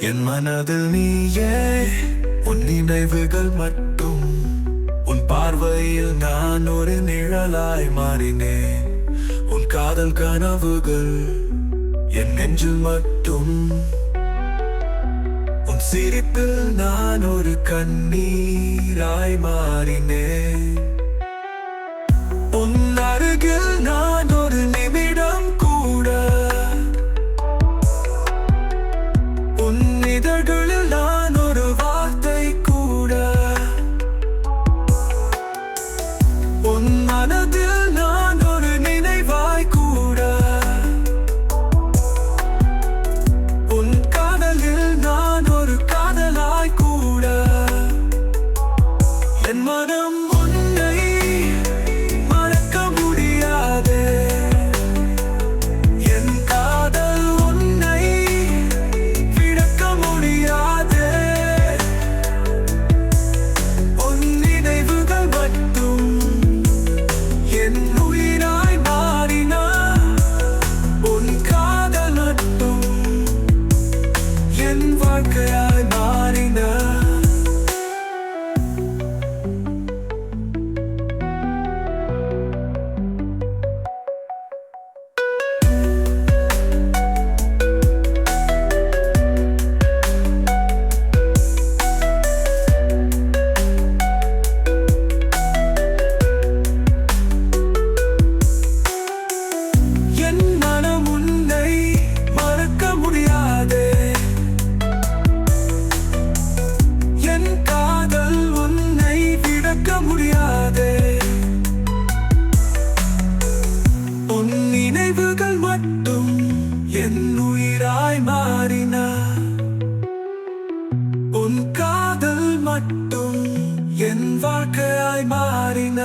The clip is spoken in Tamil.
என் மனதில் நீயே உன் நினைவுகள் மட்டும். உன் பார்வையில் நான் ஒரு நிழலாய் மாறினேன். உன் காதல் கனவுகள் என் நெஞ்சில் மட்டும். உன் சிரிப்பில் நான் ஒரு கண்ணீராய் மாறினேன். என் வாழ்க்கையாய் மாறின